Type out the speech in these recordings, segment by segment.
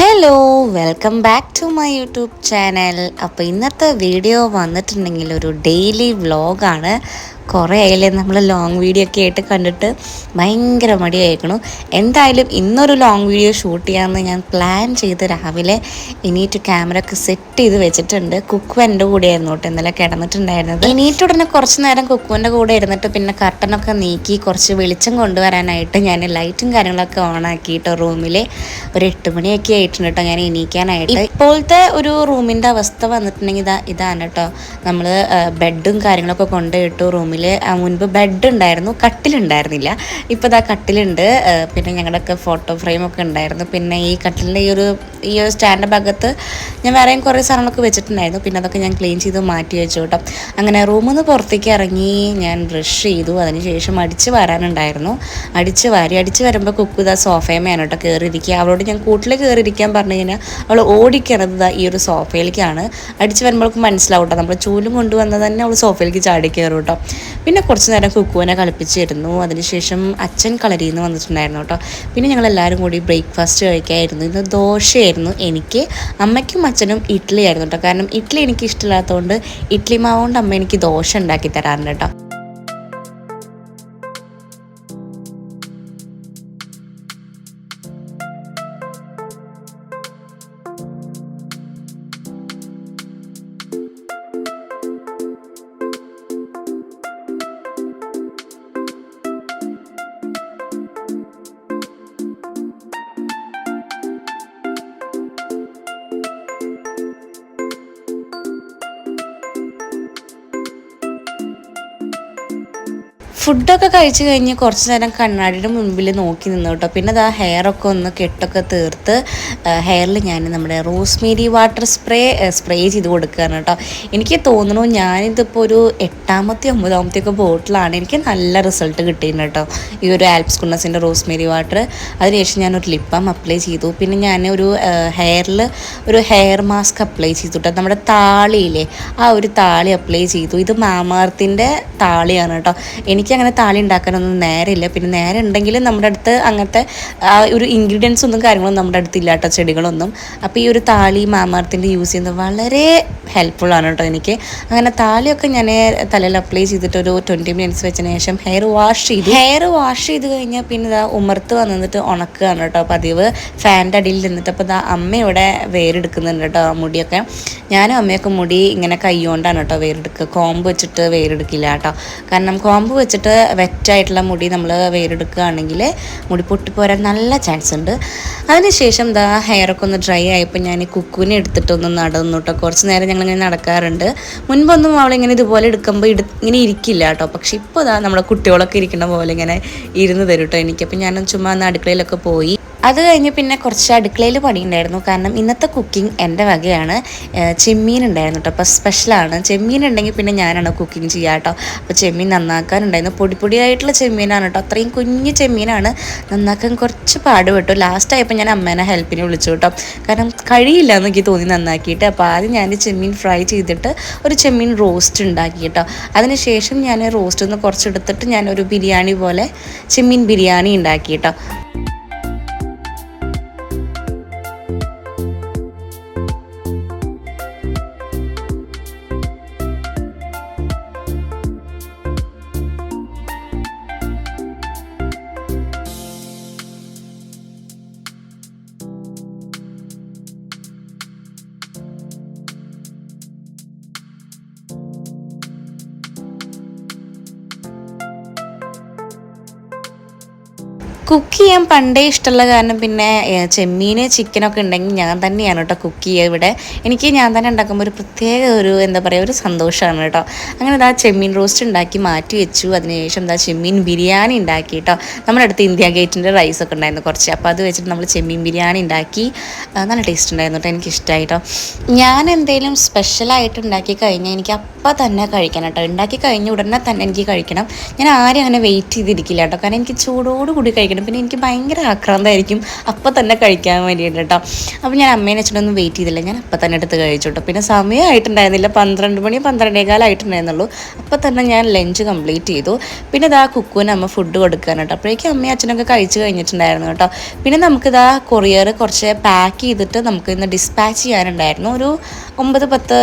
Hello welcome back to my YouTube channel അപ്പോൾ ഇന്നത്തെ video വന്നിട്ടുണ്ടെങ്കിൽ ഒരു ഡെയിലി വ്ലോഗാണ് കുറേ ആയില്ലേ? നമ്മൾ ലോങ് വീഡിയോ ഒക്കെ ആയിട്ട് കണ്ടിട്ട് ഭയങ്കര മടിയായിരിക്കണു. എന്തായാലും ഇന്നൊരു ലോങ് വീഡിയോ ഷൂട്ട് ചെയ്യാമെന്ന് ഞാൻ പ്ലാൻ ചെയ്ത് രാവിലെ എണീറ്റ് ക്യാമറ ഒക്കെ സെറ്റ് ചെയ്ത് വെച്ചിട്ടുണ്ട്. കുക്കു കൂടെ ആയിരുന്നു കേട്ടോ ഇന്നലെ കിടന്നിട്ടുണ്ടായിരുന്നത്. എണീറ്റ് ഉടനെ കുറച്ച് നേരം കുക്കുവിന്റെ കൂടെ ഇരുന്നിട്ട് പിന്നെ കർട്ടനൊക്കെ നീക്കി കുറച്ച് വെളിച്ചം കൊണ്ടുവരാനായിട്ട് ഞാൻ ലൈറ്റും കാര്യങ്ങളൊക്കെ ഓൺ ആക്കിയിട്ട് റൂമിൽ ഒരു എട്ട് മണിയൊക്കെ ആയിട്ടുണ്ട് കേട്ടോ ഞാൻ എണീക്കാനായിട്ട്. ഇപ്പോഴത്തെ ഒരു റൂമിന്റെ അവസ്ഥ വന്നിട്ടുണ്ടെങ്കിൽ ഇതാ ഇതാണ് കേട്ടോ. നമ്മൾ ബെഡും കാര്യങ്ങളൊക്കെ കൊണ്ടുപോയിട്ടു റൂമിൽ മുൻപ് ബെഡ് ഉണ്ടായിരുന്നു കട്ടിലുണ്ടായിരുന്നില്ല. ഇപ്പോൾ ഇതാ കട്ടിലുണ്ട് പിന്നെ ഞങ്ങളുടെയൊക്കെ ഫോട്ടോ ഫ്രെയിമൊക്കെ ഉണ്ടായിരുന്നു. പിന്നെ ഈ കട്ടിലിന്റെ ഈ ഒരു ഈ ഒരു സ്റ്റാൻഡ് ഭാഗത്ത് ഞാൻ വേറെയും കുറേ സാധനങ്ങളൊക്കെ വെച്ചിട്ടുണ്ടായിരുന്നു. പിന്നെ അതൊക്കെ ഞാൻ ക്ലീൻ ചെയ്ത് മാറ്റി വെച്ചു കേട്ടോ. അങ്ങനെ റൂമിൽ നിന്ന് പുറത്തേക്ക് ഇറങ്ങി ഞാൻ ബ്രഷ് ചെയ്തു. അതിനുശേഷം അടിച്ച് വരാനുണ്ടായിരുന്നു. അടിച്ച് വാരി അടിച്ച് വരുമ്പോൾ കുക്കുത സോഫയമേയാണ് കേട്ടോ കയറിയിരിക്കുക അവളോട് ഞാൻ കൂട്ടിൽ കയറിയിരിക്കാൻ പറഞ്ഞു കഴിഞ്ഞാൽ അവൾ ഓടിക്കണത് ഈ ഒരു സോഫയിലേക്കാണ്. അടിച്ച് വരുമ്പോഴേക്കും മനസ്സിലാവും കേട്ടോ. നമ്മൾ ചൂലും കൊണ്ടുവന്നത് തന്നെ അവൾ സോഫയിലേക്ക് ചാടി കയറും കേട്ടോ. പിന്നെ കുറച്ച് നേരം കുക്കുവിനെ കളിപ്പിച്ചിരുന്നു. അതിനുശേഷം അച്ഛൻ കളരിയിൽ നിന്ന് വന്നിട്ടുണ്ടായിരുന്നു കേട്ടോ. പിന്നെ ഞങ്ങൾ എല്ലാവരും കൂടി ബ്രേക്ക്ഫാസ്റ്റ് കഴിക്കായിരുന്നു. ഇന്ന് ദോശയായിരുന്നു. എനിക്ക് അമ്മയ്ക്കും അച്ഛനും ഇഡ്ഡലി ആയിരുന്നു കേട്ടോ. കാരണം ഇഡ്ഡലി എനിക്ക് ഇഷ്ടമില്ലാത്തതുകൊണ്ട് ഇഡ്ഡലി മാവുകൊണ്ട് അമ്മ എനിക്ക് ദോശ ഉണ്ടാക്കി തരാറുണ്ട് കേട്ടോ. ഫുഡൊക്കെ കഴിച്ചു കഴിഞ്ഞ് കുറച്ച് നേരം കണ്ണാടിയുടെ മുൻപിൽ നോക്കി നിന്നു കേട്ടോ. പിന്നെ അത് ആ ഹെയറൊക്കെ ഒന്ന് കെട്ടൊക്കെ തീർത്ത് ഹെയറിൽ ഞാൻ നമ്മുടെ റോസ്മേരി വാട്ടർ സ്പ്രേ സ്പ്രേ ചെയ്ത് കൊടുക്കുകയാണ് കേട്ടോ. എനിക്ക് തോന്നുന്നു ഞാനിതിപ്പോൾ ഒരു എട്ടാമത്തെ ഒമ്പതാമത്തെ ഒക്കെ ബോട്ടിലാണ് എനിക്ക് നല്ല റിസൾട്ട് കിട്ടിയിരുന്നു കേട്ടോ. ഈ ഒരു ആൽപ്സ് കുണ്ണസിന്റെ റോസ്മേരി വാട്ടർ അതിനുശേഷം ഞാനൊരു ലിപ്പം അപ്ലൈ ചെയ്തു. പിന്നെ ഞാൻ ഒരു ഹെയറിൽ ഒരു ഹെയർ മാസ്ക് അപ്ലൈ ചെയ്തു കേട്ടോ. നമ്മുടെ താളിയിലെ ആ ഒരു താളി അപ്ലൈ ചെയ്തു. ഇത് മാമാർത്തിന്റെ താളിയാണ് കേട്ടോ. എനിക്ക് അങ്ങനെ താളി ഉണ്ടാക്കാനൊന്നും നേരമില്ല പിന്നെ നേരെ ഉണ്ടെങ്കിലും നമ്മുടെ അടുത്ത് അങ്ങനത്തെ ആ ഒരു ഇൻഗ്രീഡിയൻസ് ഒന്നും കാര്യങ്ങളും നമ്മുടെ അടുത്ത് ഇല്ലാട്ടോ ചെടികളൊന്നും. അപ്പോൾ ഈ ഒരു താളി മാമാർത്തിന്റെ യൂസ് ചെയ്യുന്നത് വളരെ ഹെൽപ്ഫുൾ ആണ് കേട്ടോ എനിക്ക്. അങ്ങനെ താളിയൊക്കെ ഞാൻ തലയിൽ അപ്ലൈ ചെയ്തിട്ട് ഒരു ട്വന്റി മിനിറ്റ്സ് വെച്ചതിന് ശേഷം ഹെയർ വാഷ് ചെയ്തു. ഹെയർ വാഷ് ചെയ്ത് കഴിഞ്ഞാൽ പിന്നെ ഇതാ ഉമർത്ത് വന്നിട്ട് ഉണക്കുകയാണ് കേട്ടോ പതിവ്. ഫാന്റെ അടിയിൽ നിന്നിട്ട് അപ്പോൾ ഇതാ അമ്മ ഇവിടെ വേരെടുക്കുന്നുണ്ട് കേട്ടോ മുടിയൊക്കെ. ഞാനും അമ്മയൊക്കെ മുടി ഇങ്ങനെ കൈ കൊണ്ടാണ് കേട്ടോ വേരെടുക്കുക. കോമ്പ് വെച്ചിട്ട് വേരെടുക്കില്ല കേട്ടോ. കാരണം കോമ്പ് വെച്ചിട്ട് വെറ്റായിട്ടുള്ള മുടി നമ്മൾ വേരെടുക്കുകയാണെങ്കിൽ മുടി പൊട്ടിപ്പോരാൻ നല്ല ചാൻസ് ഉണ്ട്. അതിനുശേഷം ദാ ഹെയറൊക്കെ ഒന്ന് ഡ്രൈ ആയപ്പോൾ ഞാൻ കുക്കുവിനെ എടുത്തിട്ടൊന്ന് നടന്നു കേട്ടോ കുറച്ച് നേരം ഞങ്ങളിങ്ങനെ നടക്കാറുണ്ട്. മുൻപൊന്നും അവളിങ്ങനെ ഇതുപോലെ എടുക്കുമ്പോൾ ഇട ഇങ്ങനെ ഇരിക്കില്ല കേട്ടോ പക്ഷെ ഇപ്പോൾ ദാ നമ്മുടെ കുട്ടികളൊക്കെ ഇരിക്കുന്ന പോലെ ഇങ്ങനെ ഇരുന്ന് തരും കേട്ടോ എനിക്ക് അപ്പോൾ ഞാൻ ചുമ്മാ ഒന്ന് അടുക്കളയിലൊക്കെ പോയി. അത് കഴിഞ്ഞ് പിന്നെ കുറച്ച് അടുക്കളയിൽ പണിയുണ്ടായിരുന്നു. കാരണം ഇന്നത്തെ കുക്കിംഗ് എന്റെ വകയാണ്. ചെമ്മീൻ ഉണ്ടായിരുന്നു കേട്ടോ അപ്പോൾ സ്പെഷ്യലാണ് ചെമ്മീൻ ഉണ്ടെങ്കിൽ പിന്നെ ഞാനാണ് കുക്കിംഗ് ചെയ്യുക കേട്ടോ അപ്പോൾ ചെമ്മീൻ നന്നാക്കാനുണ്ടായിരുന്നു. പൊടി പൊടിയായിട്ടുള്ള ചെമ്മീനാണ് കേട്ടോ അത്രയും കുഞ്ഞ് ചെമ്മീനാണ്. നന്നാക്കാൻ കുറച്ച് പാടുപെട്ടു. ലാസ്റ്റ് ആയപ്പോൾ ഞാൻ അമ്മേനെ ഹെൽപ്പിന് വിളിച്ചു കേട്ടോ കാരണം കഴിയില്ല എന്ന് എനിക്ക് തോന്നി നന്നാക്കിയിട്ട്. അപ്പോൾ ആദ്യം ഞാൻ ചെമ്മീൻ ഫ്രൈ ചെയ്തിട്ട് ഒരു ചെമ്മീൻ റോസ്റ്റ് ഉണ്ടാക്കി കേട്ടോ അതിനുശേഷം ഞാൻ റോസ്റ്റ് ഒന്ന് കുറച്ചെടുത്തിട്ട് ഞാനൊരു ബിരിയാണി പോലെ ചെമ്മീൻ ബിരിയാണി ഉണ്ടാക്കി കേട്ടോ കുക്ക് ചെയ്യാൻ പണ്ടേ ഇഷ്ടമുള്ള കാരണം പിന്നെ ചെമ്മീന് ചിക്കനൊക്കെ ഉണ്ടെങ്കിൽ ഞാൻ തന്നെയാണ് കേട്ടോ കുക്ക് ചെയ്യുക ഇവിടെ. എനിക്ക് ഞാൻ തന്നെ ഉണ്ടാക്കുമ്പോൾ ഒരു പ്രത്യേക ഒരു എന്താ പറയുക ഒരു സന്തോഷമാണ് കേട്ടോ. അങ്ങനെ ഇതാ ചെമ്മീൻ റോസ്റ്റ് ഉണ്ടാക്കി മാറ്റി വെച്ചു. അതിനുശേഷം ഇതാ ചെമ്മീൻ ബിരിയാണി ഉണ്ടാക്കി കേട്ടോ. നമ്മുടെ അടുത്ത് ഇന്ത്യ ഗേറ്റിന്റെ റൈസ് ഒക്കെ ഉണ്ടായിരുന്നു കുറച്ച്. അപ്പോൾ അത് വെച്ചിട്ട് നമ്മൾ ചെമ്മീൻ ബിരിയാണി ഉണ്ടാക്കി. നല്ല ടേസ്റ്റ് ഉണ്ടായിരുന്നു എനിക്ക് ഇഷ്ടമായി കേട്ടോ. ഞാൻ എന്തെങ്കിലും സ്പെഷ്യലായിട്ട് ഉണ്ടാക്കി കഴിഞ്ഞാൽ എനിക്ക് അപ്പം തന്നെ കഴിക്കണം കേട്ടോ. ഉണ്ടാക്കി കഴിഞ്ഞ ഉടനെ തന്നെ എനിക്ക് കഴിക്കണം. ഞാൻ ആരും അങ്ങനെ വെയിറ്റ് ചെയ്തിരിക്കില്ല കേട്ടോ. കാരണം എനിക്ക് ചൂടോട് കൂടി കഴിക്കണം. കഴിക്കണം പിന്നെ എനിക്ക് ഭയങ്കര ആക്രാന്തമായിരിക്കും അപ്പം തന്നെ കഴിക്കാൻ വേണ്ടിയിട്ട് കേട്ടോ. അപ്പോൾ ഞാൻ അമ്മേനെ അച്ഛനൊന്നും വെയിറ്റ് ചെയ്തില്ല. ഞാൻ അപ്പം തന്നെ എടുത്ത് കഴിച്ചു കേട്ടോ. പിന്നെ സമയമായിട്ടുണ്ടായിരുന്നില്ല. പന്ത്രണ്ട് മണി പന്ത്രണ്ടേകാലായിട്ടുണ്ടായിരുന്നുള്ളൂ അപ്പം തന്നെ ഞാൻ ലഞ്ച് കംപ്ലീറ്റ് ചെയ്തു. പിന്നെ ഇതാ കുക്കുവിന് അമ്മ ഫുഡ് കൊടുക്കാൻ കേട്ടോ. അപ്പോഴേക്കും അമ്മയും അച്ഛനൊക്കെ കഴിച്ച് കഴിഞ്ഞിട്ടുണ്ടായിരുന്നു കേട്ടോ. പിന്നെ നമുക്കിതാ കൊറിയർ കുറച്ച് പാക്ക് ചെയ്തിട്ട് നമുക്ക് ഇന്ന് ഡിസ്പാച്ച് ചെയ്യാനുണ്ടായിരുന്നു. ഒരു ഒമ്പത് പത്ത്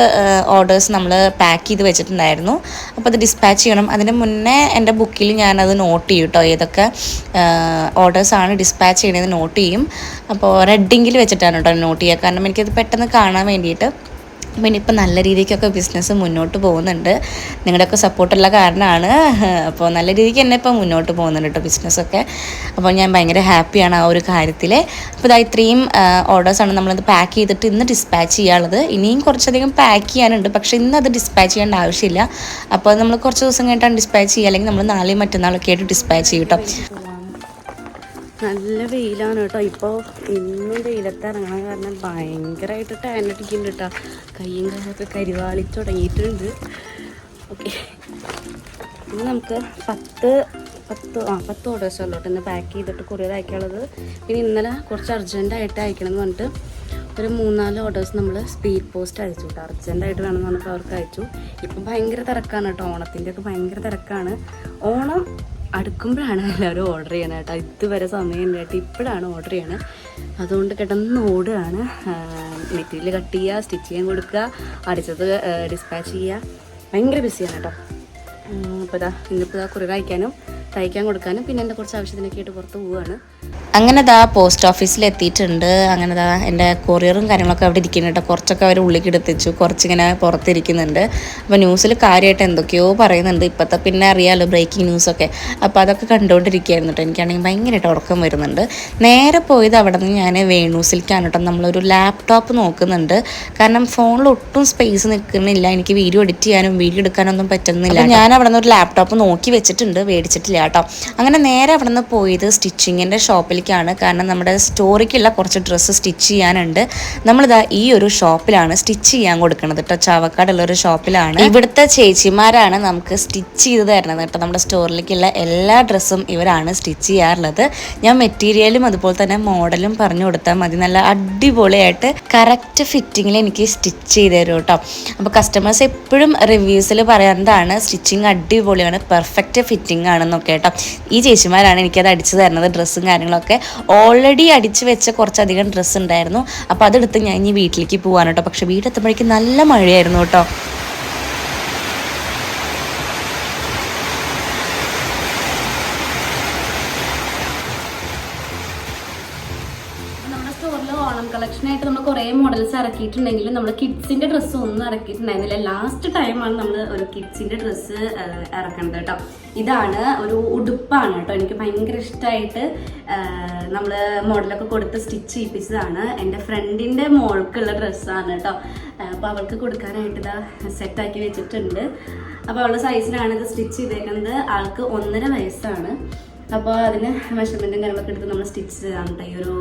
ഓർഡേഴ്സ് നമ്മൾ പാക്ക് ചെയ്ത് വെച്ചിട്ടുണ്ടായിരുന്നു. അപ്പോൾ അത് ഡിസ്പാച്ച് ചെയ്യണം. അതിന് മുന്നേ എന്റെ ബുക്കിൽ ഞാനത് നോട്ട് ചെയ്യും കേട്ടോ. ഏതൊക്കെ ഓർഡേഴ്സാണ് ഡിസ്പാച്ച് ചെയ്യണത് നോട്ട് ചെയ്യും. അപ്പോൾ റെഡിങ്ങിൽ വെച്ചിട്ടാണ് കേട്ടോ നോട്ട് ചെയ്യുക. കാരണം എനിക്കത് പെട്ടെന്ന് കാണാൻ വേണ്ടിയിട്ട് പിന്നെ ഇപ്പം നല്ല രീതിക്കൊക്കെ ബിസിനസ് മുന്നോട്ട് പോകുന്നുണ്ട്. നിങ്ങളുടെയൊക്കെ സപ്പോർട്ടുള്ള കാരണമാണ്. അപ്പോൾ നല്ല രീതിക്ക് തന്നെ ഇപ്പം മുന്നോട്ട് പോകുന്നുണ്ട് കേട്ടോ ബിസിനസ്സൊക്കെ അപ്പോൾ ഞാൻ ഭയങ്കര ഹാപ്പിയാണ് ആ ഒരു കാര്യത്തിൽ അപ്പോൾ ഇതാ ഇത്രയും ഓർഡേഴ്സാണ് നമ്മളത് പാക്ക് ചെയ്തിട്ട് ഇന്ന് ഡിസ്പാച്ച് ചെയ്യാനുള്ളത്. ഇനിയും കുറച്ചധികം പാക്ക് ചെയ്യാനുണ്ട്. പക്ഷേ ഇന്ന് അത് ഡിസ്പാച്ച് ചെയ്യേണ്ട ആവശ്യമില്ല. അപ്പോൾ നമ്മൾ കുറച്ച് ദിവസം കഴിഞ്ഞിട്ടാണ് ഡിസ്പാച്ച് ചെയ്യുക. അല്ലെങ്കിൽ നമ്മൾ നാളെയും മറ്റന്നാളൊക്കെ ആയിട്ട് ഡിസ്പാച്ച് ചെയ്യും കേട്ടോ. നല്ല വെയിലാണ് കേട്ടോ. ഇപ്പോൾ ഇന്നും വെയിലത്ത് ഇറങ്ങണ കാരണം ഭയങ്കരമായിട്ട് ടാനടിക്കുന്നുണ്ട് കേട്ടോ. കയ്യും കാലൊക്കെ കരിവാളി തുടങ്ങിയിട്ടുണ്ട്. ഓക്കെ ഇന്ന് നമുക്ക് പത്ത് പത്ത് ആ പത്ത് ഓർഡേഴ്സ് ഉള്ളൂ കേട്ടോ. ഇന്ന് പാക്ക് ചെയ്തിട്ട് കൊറിയർ അയക്കാനുള്ളത്. പിന്നെ ഇന്നലെ കുറച്ച് അർജന്റായിട്ട് അയക്കണം എന്ന് പറഞ്ഞിട്ട് ഒരു മൂന്നാൽ ഓർഡേഴ്സ് നമ്മൾ സ്പീഡ് പോസ്റ്റ് അയച്ചു കേട്ടോ. അർജന്റായിട്ട് വേണം എന്ന് പറഞ്ഞപ്പോൾ അവർക്ക് അയച്ചു. ഇപ്പം ഭയങ്കര തിരക്കാണ് കേട്ടോ. ഓണത്തിന്റെ ഒക്കെ ഭയങ്കര തിരക്കാണ്. ഓണം അടുക്കുമ്പോഴാണ് എല്ലാവരും ഓർഡർ ചെയ്യണത് കേട്ടോ. ഇതുവരെ സമയം ഉണ്ടായിട്ട് ഇപ്പോഴാണ് ഓർഡർ ചെയ്യണത് അതുകൊണ്ട് കിടന്ന് ഓടുകയാണ്. മെറ്റീരിയൽ കട്ട് ചെയ്യുക സ്റ്റിച്ച് ചെയ്യാൻ കൊടുക്കുക അടിച്ചത് ഡിസ്പാച്ച് ചെയ്യുക. ഭയങ്കര ബിസിയാണ് കേട്ടോ. അപ്പോൾ ഇതാ ഇന്നിപ്പോൾ ഇതാ തയ്ക്കാൻ കൊടുക്കാനും പിന്നെ എന്റെ കുറച്ച് ആവശ്യത്തിനൊക്കെ ആയിട്ട് പുറത്ത് പോവുകയാണ്. അങ്ങനെ ദാ പോസ്റ്റ് ഓഫീസിൽ എത്തിയിട്ടുണ്ട്. അങ്ങനെ ദാ എന്റെ കൊറിയറും കാര്യങ്ങളൊക്കെ അവിടെ ഇരിക്കുന്നുണ്ട് കേട്ടോ കുറച്ചൊക്കെ അവർ ഉള്ളിലേക്ക് എടുത്തിച്ചു. കുറച്ചിങ്ങനെ പുറത്തിരിക്കുന്നുണ്ട്. അപ്പോൾ ന്യൂസിൽ കാര്യമായിട്ട് എന്തൊക്കെയോ പറയുന്നുണ്ട്. ഇപ്പോഴത്തെ പിന്നെ അറിയാമല്ലോ ബ്രേക്കിംഗ് ന്യൂസൊക്കെ അപ്പോൾ അതൊക്കെ കണ്ടുകൊണ്ടിരിക്കുകയായിരുന്നു കേട്ടോ എനിക്കാണെങ്കിൽ ഭയങ്കരമായിട്ട് ഉറക്കം വരുന്നുണ്ട്. നേരെ പോയത് അവിടെ നിന്ന് ഞാൻ വേണൂസിലേക്കാണ് കേട്ടോ നമ്മളൊരു ലാപ്ടോപ്പ് നോക്കുന്നുണ്ട്. കാരണം ഫോണിൽ ഒട്ടും സ്പേസ് നിൽക്കുന്നില്ല എനിക്ക് വീഡിയോ എഡിറ്റ് ചെയ്യാനും വീഡിയോ എടുക്കാനൊന്നും പറ്റുന്നില്ല ഞാൻ അവിടെ നിന്ന് ഒരു ലാപ്ടോപ്പ് നോക്കി വെച്ചിട്ടുണ്ട്. മേടിച്ചിട്ടില്ല കേട്ടോ അങ്ങനെ നേരെ അവിടെ നിന്ന് പോയത് സ്റ്റിച്ചിങ്ങിന്റെ ഷോപ്പിലേക്കാണ് കാരണം നമ്മുടെ സ്റ്റോറിക്കുള്ള കുറച്ച് ഡ്രസ്സ് സ്റ്റിച്ച് ചെയ്യാനുണ്ട്. നമ്മളിതാ ഈ ഒരു ഷോപ്പിലാണ് സ്റ്റിച്ച് ചെയ്യാൻ കൊടുക്കുന്നത് കേട്ടോ. ചാവക്കാടുള്ള ഒരു ഷോപ്പിലാണ്. ഇവിടുത്തെ ചേച്ചിമാരാണ് നമുക്ക് സ്റ്റിച്ച് ചെയ്ത് തരുന്നത് കേട്ടോ. നമ്മുടെ സ്റ്റോറിലേക്കുള്ള എല്ലാ ഡ്രസ്സും ഇവരാണ് സ്റ്റിച്ച് ചെയ്യാറുള്ളത്. ഞാൻ മെറ്റീരിയലും അതുപോലെ തന്നെ മോഡലും പറഞ്ഞു കൊടുത്താൽ മതി. നല്ല അടിപൊളിയായിട്ട് കറക്റ്റ് ഫിറ്റിങ്ങിൽ എനിക്ക് സ്റ്റിച്ച് ചെയ്ത് തരും കേട്ടോ. അപ്പോൾ കസ്റ്റമേഴ്സ് എപ്പോഴും റിവ്യൂസിൽ പറയുന്നതാണ് സ്റ്റിച്ചിങ് അടിപൊളിയാണ് പെർഫെക്റ്റ് ഫിറ്റിംഗ് ആണെന്നൊക്കെ കേട്ടോ. ഈ ചേച്ചിമാരാണ് എനിക്കത് അടിച്ചു തരുന്നത് ഡ്രസ്സും കാര്യങ്ങളൊക്കെ. ഓൾറെഡി അടിച്ചു വെച്ച കുറച്ചധികം ഡ്രസ്സ് ഉണ്ടായിരുന്നു. അപ്പോൾ അതെടുത്ത് ഞാൻ ഇനി വീട്ടിലേക്ക് പോകാൻ കേട്ടോ. പക്ഷേ വീടെത്തുമ്പോഴേക്കും നല്ല മഴയായിരുന്നു കേട്ടോ നമ്മുടെ സ്റ്റോറിൽ ഓണം കളക്ഷൻ ആയിട്ട് നമ്മൾ കുറേ മോഡൽസ് ഇറക്കിയിട്ടുണ്ടെങ്കിലും നമ്മൾ കിഡ്സിന്റെ ഡ്രസ്സ് ഒന്നും ഇറക്കിയിട്ടുണ്ടായിരുന്നില്ല. ലാസ്റ്റ് ടൈമാണ് നമ്മൾ ഒരു കിഡ്സിന്റെ ഡ്രസ്സ് ഇറക്കുന്നത് കേട്ടോ ഇതാണ് ഒരു ഉടുപ്പാണ് കേട്ടോ എനിക്ക് ഭയങ്കര ഇഷ്ടമായിട്ട് നമ്മൾ മോഡലൊക്കെ കൊടുത്ത് സ്റ്റിച്ച് ചെയ്യിപ്പിച്ചതാണ്. എന്റെ ഫ്രണ്ടിന്റെ മോൾക്കുള്ള ഡ്രസ്സാണ് കേട്ടോ അപ്പോൾ അവൾക്ക് കൊടുക്കാനായിട്ട് ഇതാ സെറ്റാക്കി വെച്ചിട്ടുണ്ട്. അപ്പോൾ അവളുടെ സൈസിലാണ് ഇത് സ്റ്റിച്ച് ചെയ്തേക്കുന്നത്. ആൾക്ക് ഒന്നര വയസ്സാണ്. അപ്പോൾ അതിന് മെഷർമെന്റും കാര്യങ്ങളൊക്കെ എടുത്ത് നമ്മൾ സ്റ്റിച്ച് ചെയ്താണ് ഈ ഒരു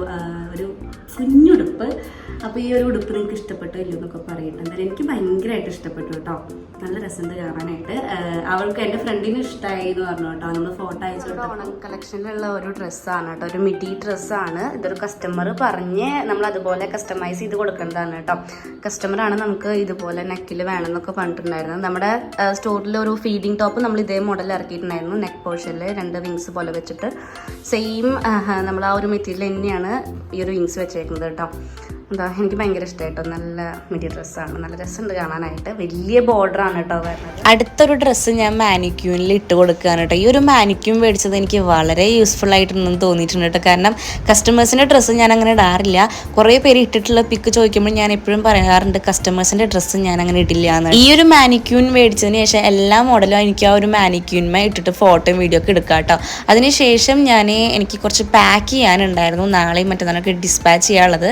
ഒരു കുഞ്ഞുടുപ്പ് അപ്പോൾ ഈ ഒരു ഉടുപ്പ് നിങ്ങൾക്ക് ഇഷ്ടപ്പെട്ടോ ഇല്ലയോ എന്നൊക്കെ പറയട്ടെ. എന്തായാലും എനിക്ക് ഭയങ്കരമായിട്ട് ഇഷ്ടപ്പെട്ടു കേട്ടോ. നല്ല രസമുണ്ട് കാണാനായിട്ട്. അവൾക്ക് എന്റെ ഫ്രണ്ടിന് ഇഷ്ടമായി എന്ന് പറഞ്ഞു കേട്ടോ. നമ്മൾ ഫോട്ടോ അയച്ചു ഓണം കളക്ഷനിലുള്ള ഒരു ഡ്രസ്സാണ് കേട്ടോ. ഒരു മിഡി ഡ്രസ്സാണ് ഇതൊരു കസ്റ്റമർ പറഞ്ഞ് നമ്മൾ അതുപോലെ കസ്റ്റമൈസ് ചെയ്ത് കൊടുക്കേണ്ടതാണ് കേട്ടോ. കസ്റ്റമറാണ് നമുക്ക് ഇതുപോലെ നെക്കിൽ വേണമെന്നൊക്കെ പറഞ്ഞിട്ടുണ്ടായിരുന്നത്. നമ്മുടെ സ്റ്റോറിൽ ഒരു ഫീഡിങ് ടോപ്പ് നമ്മൾ ഇതേ മോഡൽ ഇറക്കിയിട്ടുണ്ടായിരുന്നു. നെക്ക് പോർഷനിൽ രണ്ട് വിങ്സ് പോലെ വെച്ചിട്ട് സെയിം നമ്മൾ ആ ഒരു മെറ്റീരിയൽ തന്നെയാണ് ഈ ഒരു വിങ്സ് വെച്ചേക്കുന്നത് കേട്ടോ. എന്താ എനിക്ക് ഭയങ്കര ഇഷ്ടമായിട്ടോ നല്ല മിഡി ഡ്രസ്സാണ് നല്ല രസമുണ്ട് കാണാനായിട്ട്. വലിയ ബോർഡറാണ് കേട്ടോ വരുന്നത്. അടുത്തൊരു ഡ്രസ്സ് ഞാൻ മാനിക്യൂനിൽ ഇട്ട് കൊടുക്കുകയാണ് കേട്ടോ. ഈ ഒരു മാനിക്യൂൻ മേടിച്ചത് എനിക്ക് വളരെ യൂസ്ഫുൾ ആയിട്ടൊന്നും തോന്നിയിട്ടുണ്ട് കേട്ടോ. കാരണം കസ്റ്റമേഴ്സിന്റെ ഡ്രസ്സ് ഞാൻ അങ്ങനെ ഇടാറില്ല. കുറേ പേര് ഇട്ടിട്ടുള്ള പിക്ക് ചോദിക്കുമ്പോൾ ഞാൻ എപ്പോഴും പറയാറുണ്ട് കസ്റ്റമേഴ്സിന്റെ ഡ്രസ്സ് ഞാൻ അങ്ങനെ ഇടില്ല എന്ന്. ഈ ഒരു മാനിക്യൂൻ മേടിച്ചതിന് ശേഷം എല്ലാ മോഡലും എനിക്ക് ആ ഒരു മാനിക്യൂൻമേ ഇട്ടിട്ട് ഫോട്ടോയും വീഡിയോ ഒക്കെ എടുക്കാം കേട്ടോ. അതിനുശേഷം ഞാൻ എനിക്ക് കുറച്ച് പാക്ക് ചെയ്യാനുണ്ടായിരുന്നു. നാളെയും മറ്റന്നാളൊക്കെ ഡിസ്പാച്ച് ചെയ്യാനുള്ളത്.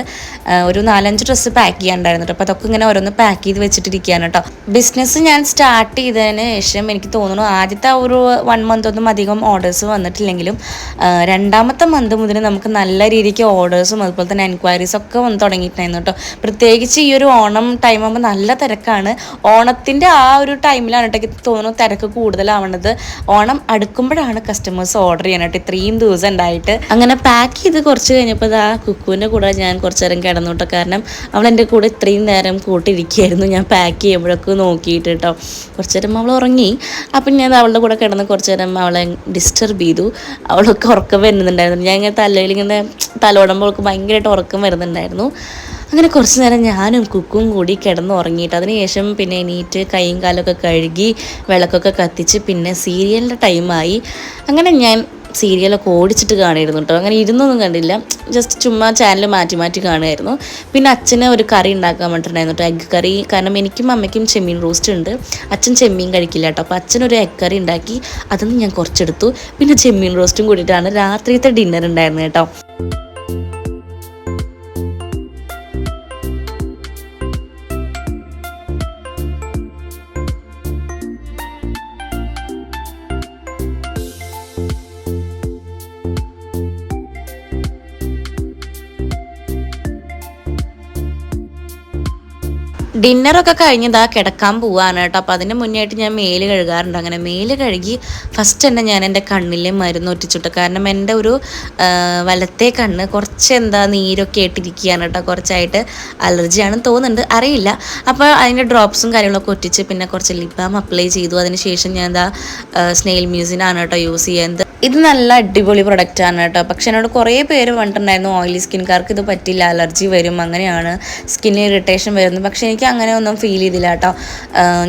ഒരു നാലഞ്ച് ഡ്രസ്സ് പാക്ക് ചെയ്യാനുണ്ടായിരുന്നു അപ്പോൾ അതൊക്കെ ഇങ്ങനെ ഓരോന്ന് പാക്ക് ചെയ്ത് വെച്ചിട്ടിരിക്കുകയാണ് കേട്ടോ. ബിസിനസ് ഞാൻ സ്റ്റാർട്ട് ചെയ്തതിന് ശേഷം എനിക്ക് തോന്നുന്നു ആദ്യത്തെ ഒരു വൺ മന്ത് ഒന്നും അധികം ഓർഡേഴ്സ് വന്നിട്ടില്ലെങ്കിലും രണ്ടാമത്തെ മന്ത് മുതൽ നമുക്ക് നല്ല രീതിക്ക് ഓർഡേഴ്സും അതുപോലെ തന്നെ എൻക്വയറീസ് ഒക്കെ വന്ന് തുടങ്ങിയിട്ടുണ്ടായിരുന്നു കേട്ടോ. പ്രത്യേകിച്ച് ഈ ഒരു ഓണം ടൈം ആകുമ്പോൾ നല്ല തിരക്കാണ്. ഓണത്തിന്റെ ആ ഒരു ടൈമിലാണ് കേട്ടോ എനിക്ക് തോന്നുന്നു തിരക്ക് കൂടുതലാവണത്. ഓണം അടുക്കുമ്പോഴാണ് കസ്റ്റമേഴ്സ് ഓർഡർ ചെയ്യണം കേട്ടോ ഇത്രയും ദിവസം ഉണ്ടായിട്ട്. അങ്ങനെ പാക്ക് ചെയ്ത് കുറച്ച് കഴിഞ്ഞപ്പോൾ ആ കുക്കുവിന്റെ കൂടെ ഞാൻ കുറച്ച് നേരം കിടന്നു കേട്ടോ. കാരണം അവൾ എന്റെ കൂടെ ഇത്രയും നേരം കൂട്ടിരിക്കുകയായിരുന്നു. ഞാൻ പാക്ക് ചെയ്യുമ്പോഴൊക്കെ നോക്കിയിട്ട് കേട്ടോ. കുറച്ച് നേരം അവൾ ഉറങ്ങി. അപ്പം ഞാൻ അവളുടെ കൂടെ കിടന്ന് കുറച്ച് നേരം അവളെ ഡിസ്റ്റർബ് ചെയ്തു. അവളൊക്കെ ഉറക്കം വരുന്നുണ്ടായിരുന്നു. ഞാൻ ഇങ്ങനെ തലയിൽ ഇങ്ങനെ തലോടുമ്പോൾ അവൾക്ക് ഭയങ്കരമായിട്ട് ഉറക്കം വരുന്നുണ്ടായിരുന്നു. അങ്ങനെ കുറച്ച് നേരം ഞാനും കുക്കും കൂടി കിടന്ന് ഉറങ്ങിയിട്ട് അതിനുശേഷം പിന്നെ എണീറ്റ് കൈയും കാലൊക്കെ കഴുകി വിളക്കൊക്കെ കത്തിച്ച് പിന്നെ സീരിയലിന്റെ ടൈമായി അങ്ങനെ ഞാൻ സീരിയലൊക്കെ ഓടിച്ചിട്ട് കാണുമായിരുന്നു കേട്ടോ അങ്ങനെ ഇരുന്നൊന്നും കണ്ടില്ല. ജസ്റ്റ് ചുമ്മാ ചാനൽ മാറ്റി മാറ്റി കാണുമായിരുന്നു. പിന്നെ അച്ഛന് ഒരു കറി ഉണ്ടാക്കാൻ വേണ്ടിയിട്ടുണ്ടായിരുന്നു കേട്ടോ എഗ് കറി കാരണം എനിക്കും അമ്മയ്ക്കും ചെമ്മീൻ റോസ്റ്റ് ഉണ്ട്. അച്ഛൻ ചെമ്മീൻ കഴിക്കില്ല കേട്ടോ അപ്പോൾ അച്ഛനൊരു എഗ് കറി ഉണ്ടാക്കി. അതൊന്നും ഞാൻ കുറച്ചെടുത്തു. പിന്നെ ചെമ്മീൻ റോസ്റ്റും കൂടിയിട്ടാണ് രാത്രിയത്തെ ഡിന്നർ ഉണ്ടായിരുന്നത് കേട്ടോ ഡിന്നറൊക്കെ കഴിഞ്ഞ് ഇതാ കിടക്കാൻ പോവാണ് കേട്ടോ. അപ്പോൾ അതിന് മുന്നേയായിട്ട് ഞാൻ മേൽ കഴുകാറുണ്ട്. അങ്ങനെ മേൽ കഴുകി ഫസ്റ്റ് തന്നെ ഞാൻ എന്റെ കണ്ണിലെ മരുന്ന് ഒറ്റിച്ചിട്ടു കാരണം എന്റെ ഒരു വലത്തെ കണ്ണ് കുറച്ച് എന്താ നീരൊക്കെ ആയിട്ടിരിക്കുകയാണ് കേട്ടോ. കുറച്ചായിട്ട് അലർജിയാണെന്ന് തോന്നുന്നുണ്ട്. അറിയില്ല. അപ്പോൾ അതിന്റെ ഡ്രോപ്സും കാര്യങ്ങളൊക്കെ ഒറ്റിച്ച് പിന്നെ കുറച്ച് ലിപ് അപ്ലൈ ചെയ്തു. അതിന് ശേഷം ഞാൻ എന്താ സ്നെയിൽ മ്യൂസിനാണ് കേട്ടോ യൂസ് ചെയ്യുന്നത്. ഇത് നല്ല അടിപൊളി പ്രൊഡക്റ്റ് ആണ് കേട്ടോ. പക്ഷെ എന്നോട് കുറേ പേര് പറഞ്ഞിട്ടുണ്ടായിരുന്നു ഓയിലി സ്കിൻകാർക്ക് ഇത് പറ്റില്ല അലർജി വരും അങ്ങനെയാണ് സ്കിന്നിന് ഇറിറ്റേഷൻ വരുന്നു പക്ഷെ എനിക്ക് അങ്ങനെ ഒന്നും ഫീൽ ചെയ്തില്ല കേട്ടോ.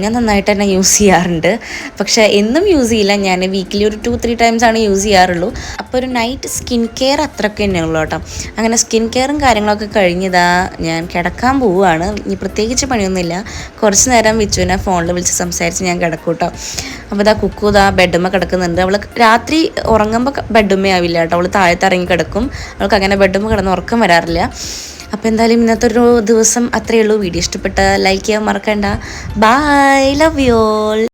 ഞാൻ നന്നായിട്ട് തന്നെ യൂസ് ചെയ്യാറുണ്ട്. പക്ഷെ എന്നും യൂസ് ചെയ്യില്ല. ഞാൻ വീക്കിലി ഒരു ടു ത്രീ ടൈംസ് ആണ് യൂസ് ചെയ്യാറുള്ളൂ. അപ്പോൾ ഒരു നൈറ്റ് സ്കിൻ കെയർ അത്രയ്ക്ക് തന്നെ ഉള്ളൂ കേട്ടോ. അങ്ങനെ സ്കിൻ കെയറും കാര്യങ്ങളൊക്കെ കഴിഞ്ഞതാ ഞാൻ കിടക്കാൻ പോവുകയാണ്. ഇനി പ്രത്യേകിച്ച് പണിയൊന്നുമില്ല. കുറച്ച് നേരം വിച്ചുവിനെ ഫോണിൽ വിളിച്ച് സംസാരിച്ച് ഞാൻ കിടക്കും കേട്ടോ. അപ്പോൾ ഇതാ കുക്കു ഇതാ ബെഡുമ്മ കിടക്കുന്നുണ്ട്. അവൾ രാത്രി ഉറങ്ങുമ്പോൾ ബെഡുമ്മ ആവില്ല കേട്ടോ. അവൾ താഴത്ത് ഇറങ്ങി കിടക്കും. അവൾക്ക് അങ്ങനെ ബെഡുമ്മ കിടന്ന് ഉറക്കം വരാറില്ല. അപ്പോൾ എന്തായാലും ഇന്നത്തെ ഒരു ദിവസം അത്രയേ ഉള്ളൂ. വീഡിയോ ഇഷ്ടപ്പെട്ട ലൈക്ക് ചെയ്യാൻ മറക്കണ്ട. Bye love you all